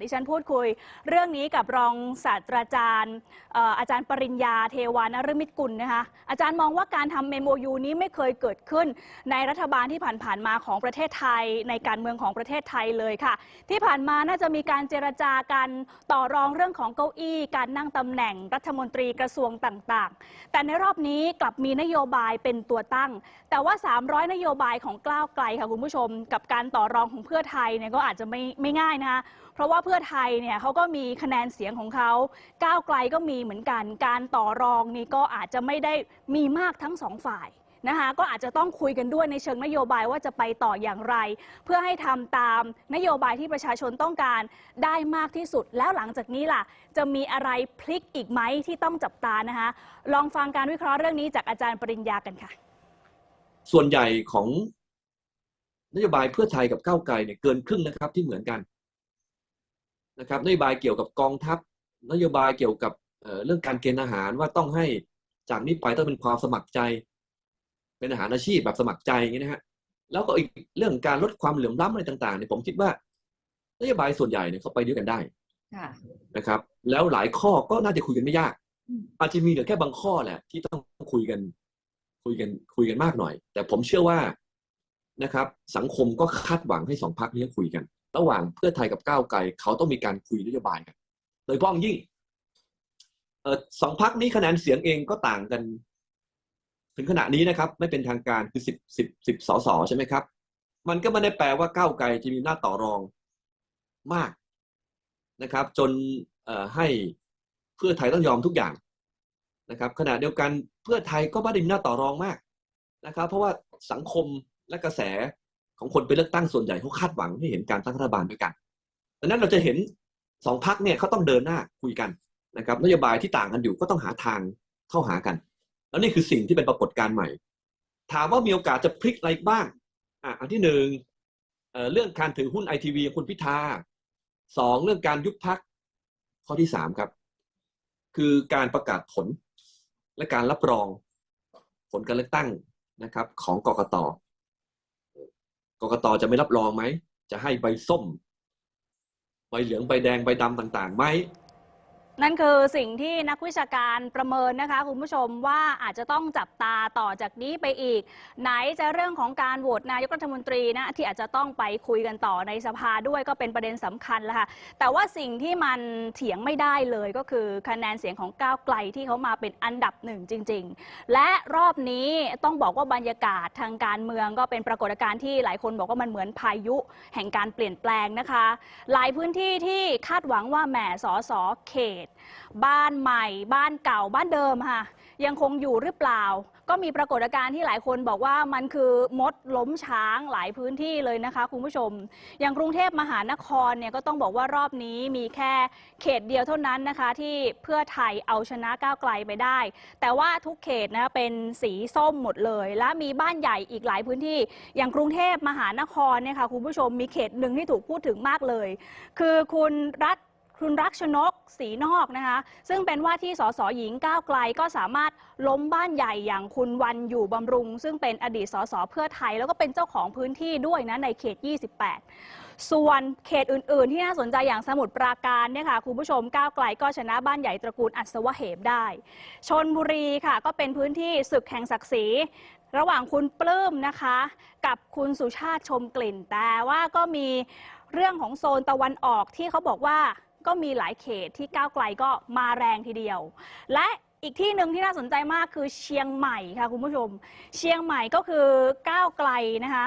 ดิฉันพูดคุยเรื่องนี้กับรองศาสตราจารย์อาจารย์ปริญญาเทวานฤมิตกุลนะคะอาจารย์มองว่าการทำเมโมยูนี้ไม่เคยเกิดขึ้น ในรัฐบาลที่ผ่านๆมาของประเทศไทย ในการเมืองของประเทศไทยเลยค่ะ ที่ผ่านมาน่าจะมีการเจรจากันต่อรองเรื่องของเก้าอี้ การนั่งตำแหน่งรัฐมนตรีกระทรวงต่างๆ แต่ในรอบนี้กลับมีนโยบายเป็นตัวตั้ง แต่ว่า 300 นโยบายของกล้าวไกลค่ะคุณผู้ชม กับการต่อรองของเพื่อไทยเนี่ยก็อาจจะไม่ไม่ง่ายนะคะเพราะว่าเพื่อไทยเนี่ยเขาก็มีคะแนนเสียงของเขาก้าวไกลก็มีเหมือนกัน การต่อรองนี่ก็อาจจะไม่ได้มีมากทั้งสองฝ่ายนะคะก็อาจจะต้องคุยกันด้วยในเชิงนโยบายว่าจะไปต่ออย่างไร เพื่อให้ทำตามนโยบายที่ประชาชนต้องการได้มากที่สุด แล้วหลังจากนี้ล่ะ จะมีอะไรพลิกอีกไหมที่ต้องจับตานะคะลองฟังการวิเคราะห์เรื่องนี้จากอาจารย์ปริญญากันค่ะ ส่วนใหญ่ของนโยบายเพื่อไทยกับก้าวไกลเนี่ยเกินครึ่งนะครับที่เหมือนกัน นะครับนโยบายเกี่ยวกับกองทัพ นโยบายเกี่ยวกับเอ่อเรื่องการเกณฑ์อาหารว่าต้องให้จากนี้ไปต้องเป็นความสมัครใจ เป็นอาหารอาชีพแบบสมัครใจอย่างนี้นะฮะแล้วก็อีกเรื่องการลดความเหลื่อมล้ำอะไรต่างๆเนี่ยผมคิดว่านโยบายส่วนใหญ่เนี่ยเขาไปด้วยกันได้ค่ะนะครับ แล้วหลายข้อก็น่าจะคุยกันไม่ยากอืมอาจจะมีเหลือแค่บางข้อแหละ ที่ต้องคุยกัน คุยกันคุยกันมากหน่อย แต่ผมเชื่อว่านะครับ สังคมก็คาดหวังให้สองพรรคนี้คุยกัน ระหว่างเพื่อไทยกับก้าวไกลเขาต้องมีการคุยนโยบายกัน โดยพ้องยิ่งออสองพรรคนี้คะแนนเสียงเองก็ต่างกัน ถึงขณะนี้นะครับ ไม่เป็นทางการคือสิบสิบสิบสสใช่ไหมครับ มันก็ไม่ได้แปลว่าก้าวไกลจะมีหน้าต่อรองมากนะครับ จนให้เพื่อไทยต้องยอมทุกอย่างนะครับ ขณะเดียวกันเพื่อไทยก็ไม่ได้มีหน้าต่อรองมากนะครับ เพราะว่าสังคมและกระแส ของคนไปเลือกตั้งส่วนใหญ่เขาคาดหวังให้เห็นการตั้งรัฐบาลด้วยกันดังนั้นเราจะเห็นสองพักเนี่ยเขาต้องเดินหน้าคุยกันนะครับนโยบายที่ต่างกันอยู่ก็ต้องหาทางเข้าหากัน แล้วนี่คือสิ่งที่เป็นปรากฏการณ์ใหม่ ถามว่ามีโอกาสจะพลิกอะไรบ้างอะอันที่หนึ่งเเรื่องการถือหุ้นไอทีวีของคุณพิธาสองเรื่องการยุบพักข้อที่สามครับ คือการประกาศผลและการรับรองผลการเลือกตั้งนะครับ ของกกต กกตจะไม่รับรองไหม จะให้ใบส้ม ใบเหลืองใบแดงใบดำต่างๆไหม นั่นคือสิ่งที่นักวิชาการประเมินนะคะคุณผู้ชมว่าอาจจะต้องจับตาต่อจากนี้ไปอีก ไหนจะเรื่องของการโหวตนายกรัฐมนตรีนะที่อาจจะต้องไปคุยกันต่อในสภาด้วยก็เป็นประเด็นสำคัญแล้วค่ะแต่ว่าสิ่งที่มันเถียงไม่ได้เลยก็คือคะแนนเสียงของก้าวไกลที่เขามาเป็นอันดับหนึ่งจริง ๆ และรอบนี้ต้องบอกว่าบรรยากาศทางการเมืองก็เป็นปรากฏการณ์ที่หลายคนบอกว่ามันเหมือนพายุ แห่งการเปลี่ยนแปลงนะคะ หลายพื้นที่ที่คาดหวังว่าแหมสอสอเขตบ้านใหม่ บ้านเก่าบ้านเดิมค่ะ ยังคงอยู่หรือเปล่า ก็มีปรากฏการณ์ที่หลายคนบอกว่ามันคือมดล้มช้างหลายพื้นที่เลยนะคะคุณผู้ชม อย่างกรุงเทพมหานครเนี่ยก็ต้องบอกว่ารอบนี้มีแค่เขตเดียวเท่านั้นนะคะที่เพื่อไทยเอาชนะก้าวไกลไปได้ แต่ว่าทุกเขตนะคะเป็นสีส้มหมดเลย และมีบ้านใหญ่อีกหลายพื้นที่ อย่างกรุงเทพมหานครเนี่ยค่ะคุณผู้ชมมีเขตหนึ่งที่ถูกพูดถึงมากเลย คือคุณรัฐ คุณรักชนกศรีนอกนะคะ ซึ่งเป็นว่าที่สสหญิงก้าวไกลก็สามารถล้มบ้านใหญ่อย่างคุณวันอยู่บำรุง ซึ่งเป็นอดีตสสเพื่อไทย แล้วก็เป็นเจ้าของพื้นที่ด้วยนะในเขต 28 ส่วนเขตอื่น ๆ ที่น่าสนใจอย่างสมุทรปราการเนี่ยค่ะคุณผู้ชมก้าวไกลก็ชนะบ้านใหญ่ตระกูลอัศวะเหมได้ ชนบุรีค่ะ ก็เป็นพื้นที่ศึกแห่งศักดิ์ศรีระหว่างคุณปลื้มนะคะ กับคุณสุชาติชมกลิ่นแต่ว่าก็มีเรื่องของโซนตะวันออกที่เขาบอกว่า ก็มีหลายเขตที่ก้าวไกลก็มาแรงทีเดียว และอีกที่หนึ่งที่น่าสนใจมากคือเชียงใหม่ค่ะคุณผู้ชม เชียงใหม่ก็คือก้าวไกลนะคะ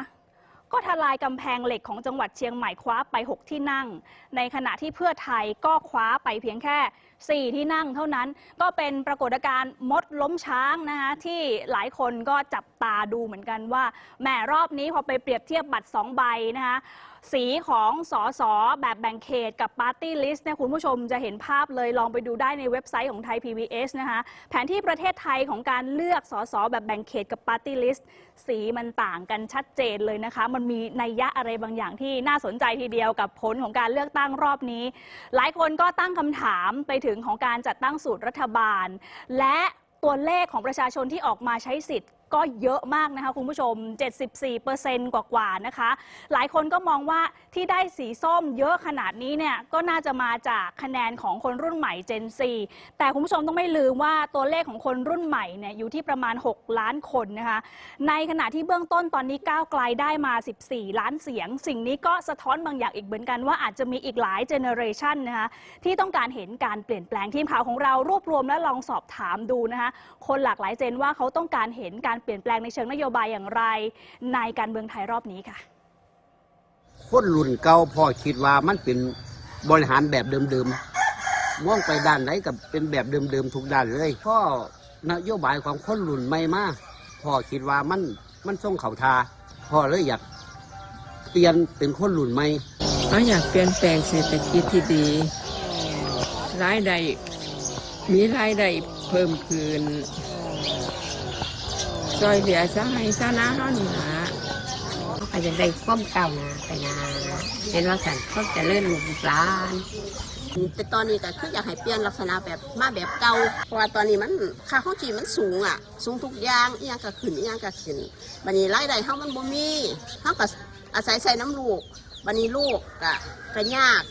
ก็ทลายกำแพงเหล็กของจังหวัดเชียงใหม่คว้าไป 6 ที่นั่ง ในขณะที่เพื่อไทยก็คว้าไปเพียงแค่ 4 ที่นั่งเท่านั้น ก็เป็นปรากฏการณ์มดล้มช้างนะคะที่หลายคนก็จับตาดูเหมือนกันว่าแหมรอบนี้พอไปเปรียบเทียบบัตร 2 ใบนะคะสีของสอสอแบบแบ่งเขตกับปาร์ตี้ลิสต์เนี่ยคุณผู้ชมจะเห็นภาพเลยลองไปดูได้ในเว็บไซต์ของไทย PBS นะคะแผนที่ประเทศไทยของการเลือกสอสอแบบแบ่งเขตกับปาร์ตี้ลิสต์สีมันต่างกันชัดเจนเลยนะคะ มันมีนัยยะอะไรบางอย่างที่น่าสนใจทีเดียวกับผลของการเลือกตั้งรอบนี้ หลายคนก็ตั้งคำถามไปถึงของการจัดตั้งสูตรรัฐบาล และตัวเลขของประชาชนที่ออกมาใช้สิทธิ์ ก็เยอะมากนะคะคุณผู้ชม 74%กว่าๆนะคะ หลายคนก็มองว่าที่ได้สีส้มเยอะขนาดนี้เนี่ยก็น่าจะมาจากคะแนนของคนรุ่นใหม่ Gen Z แต่คุณผู้ชมต้องไม่ลืมว่าตัวเลขของคนรุ่นใหม่เนี่ยอยู่ที่ประมาณ 6 ล้านคนนะคะ ในขณะที่เบื้องต้นตอนนี้ก้าวไกลได้มา 14 ล้านเสียง สิ่งนี้ก็สะท้อนบางอย่างอีกเหมือนกันว่าอาจจะมีอีกหลายเจเนอเรชันนะคะที่ต้องการเห็นการเปลี่ยนแปลงทีมข่าวของเรารวบรวมและลองสอบถามดูนะคะคนหลากหลายเจนว่าเขาต้องการเห็นการเปลี่ยนแปลงในเชิงนโยบายอย่างไร ในการเมืองไทยรอบนี้ค่ะ คนรุ่นเก่าพ่อคิดว่ามันเป็นบริหารแบบเดิมๆมองไปด้านไหนกับเป็นแบบเดิมๆทุกด้านเลยพ่อนโยบายของคนรุ่นใหม่มาพ่อคิดว่ามันมันส่งเขาทาพ่อเลยอยากเปลี่ยนเป็นคนรุ่นใหม่เราอยากเปลี่ยนแปลงเศรษฐกิจที่ดีรายได้มีรายได้เพิ่มขึ้น ซอยเหลือซะให้ซะนะเฮานี่ล่ะอาจจะได้ความเก่านะไปนะเห็นว่าสันเขาจะเลื่อนลูกหลานแต่ตอนนี้ก็คืออยากให้เปลี่ยนลักษณะแบบมาแบบเก่าเพราะว่าตอนนี้มันค่าของชีพมันสูงอะ สูงทุกอย่างอีหยังก็ขึ้นอีหยังก็ขึ้นบัดนี้รายได้เฮามันบ่มีเฮาก็อาศัยใส่น้ำลูกบัดนี้ลูกก็ก็ยาก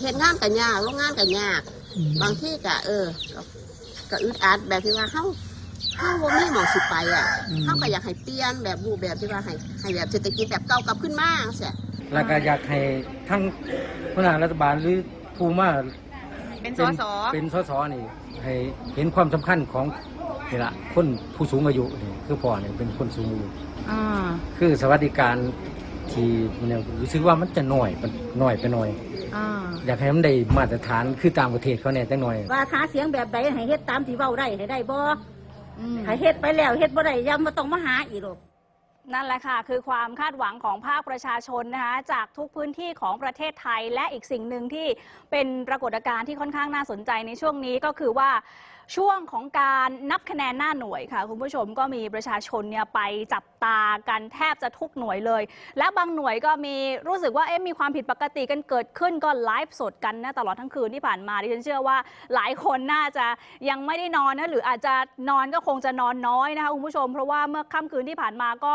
เฮ็ดงานก็ยากโรงงานก็ยาก บางที่ก็เออก็ก็อึดอัดแบบที่ว่าเฮา เฮาบ่มีหมองสิไปอะเฮาก็อยากให้เปลี่ยนแบบรูปแบบที่ว่าให้ให้แบบเศรษฐกิจแบบเก่ากลับขึ้นมาจังซี่แล้วก็อยากให้ทั้งหัวหน้ารัฐบาลหรือผู้มาเป็นสสเป็นสสนี่ ให้เห็นความสำคัญของนี่ละคนผู้สูงอายุนี่คือพ่อเนี่ยเป็นคนสูงอายุคือสวัสดิการที่เนี่ยรู้สึกว่ามันจะน้อยไปน้อยไปหน่อยอยากให้มันได้มาตรฐานคือต่างประเทศเขาเนี่ยจังหน่อย ว่าหาเสียงแบบใดให้เฮ็ดตามที่เว้าได้ให้ได้บ่ ให้เฮ็ดไปแล้วเฮ็ดบ่ได้ยังมาต้องมาหาอีกหรอก นั่นแหละค่ะ คือความคาดหวังของภาคประชาชนนะคะจากทุกพื้นที่ของประเทศไทย และอีกสิ่งหนึ่งที่เป็นปรากฏการณ์ที่ค่อนข้างน่าสนใจในช่วงนี้ก็คือว่าช่วงของการนับคะแนนหน้าหน่วยค่ะ คุณผู้ชมก็มีประชาชนเนี่ยไปจับตากันแทบจะทุกหน่วยเลย และบางหน่วยก็มีรู้สึกว่าเอ๊ะมีความผิดปกติกันเกิดขึ้นก็ไลฟ์สดกันนะตลอดทั้งคืนที่ผ่านมาดิฉันเชื่อว่าหลายคนน่าจะยังไม่ได้นอนนะหรืออาจจะนอนก็คงจะนอนน้อยนะคะคุณผู้ชม เพราะว่าเมื่อค่ำคืนที่ผ่านมาก็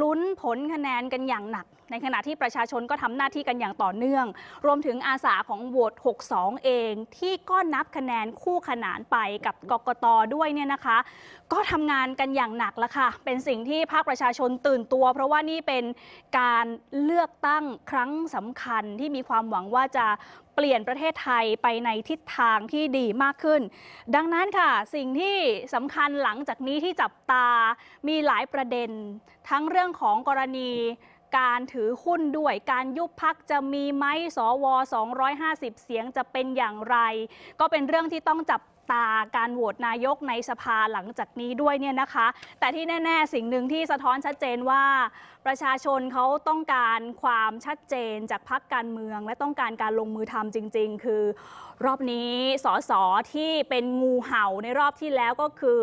ลุ้นผลคะแนนกันอย่างหนัก ในขณะที่ประชาชนก็ทำหน้าที่กันอย่างต่อเนื่อง รวมถึงอาสาของโหวต 62 เอง ที่ก็นับคะแนนคู่ขนานไปกับกกตด้วยเนี่ยนะคะ ก็ทำงานกันอย่างหนักล้วค่ะ เป็นสิ่งที่ภาคประชาชนตื่นตัว เพราะว่านี่เป็นการเลือกตั้งครั้งสำคัญที่มีความหวังว่าจะ ลี่ยนประเทศไทยไปในทิศทางที่ดีมากขึ้น ดังนั้นค่ะ สิ่งที่สำคัญหลังจากนี้ที่จับตามีหลายประเด็น ทั้งเรื่องของกรณีการถือหุ้นด้วยการยุบพักจะมีไหมสว 250 เสียงจะเป็นอย่างไร ก็เป็นเรื่องที่ต้องจับตาการโหวตนายกในสภาหลังจากนี้ด้วยเนี่ยนะคะ แต่ที่แน่ ๆ สิ่งหนึ่งที่สะท้อนชัดเจนว่า ประชาชนเขาต้องการความชัดเจนจากพักการเมือง และต้องการการลงมือทำจริง ๆ คือ รอบนี้สสที่เป็นงูเห่าในรอบที่แล้วก็คือ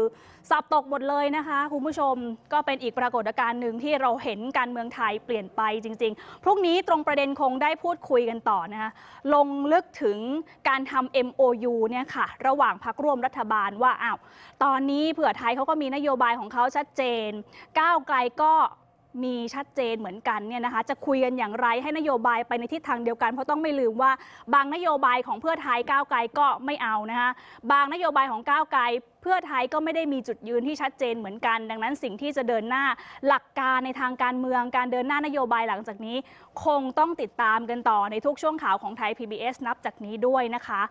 สอบตกหมดเลยนะคะคุณผู้ชมก็เป็นอีกปรากฏการณ์หนึ่งที่เราเห็นการเมืองไทยเปลี่ยนไปจริง ๆ พรุ่งนี้ตรงประเด็นคงได้พูดคุยกันต่อนะคะลงลึกถึงการทำ MOU เนี่ยค่ะระหว่างพักร่วมรัฐบาลว่าอ้าวตอนนี้เผื่อไทยเขาก็มีนโยบายของเขาชัดเจนก้าวไกลก็ มีชัดเจนเหมือนกันเนี่ยนะคะจะคุยกันอย่างไรให้นโยบายไปในทิศทางเดียวกัน เพราะต้องไม่ลืมว่าบางนโยบายของเพื่อไทยก้าวไกลก็ไม่เอานะคะบางนโยบายของก้าวไกลเพื่อไทยก็ไม่ได้มีจุดยืนที่ชัดเจนเหมือนกัน ดังนั้นสิ่งที่จะเดินหน้าหลักการในทางการเมืองการเดินหน้านโยบายหลังจากนี้ คงต้องติดตามกันต่อในทุกช่วงข่าวของไทย PBS นับจากนี้ด้วยนะคะ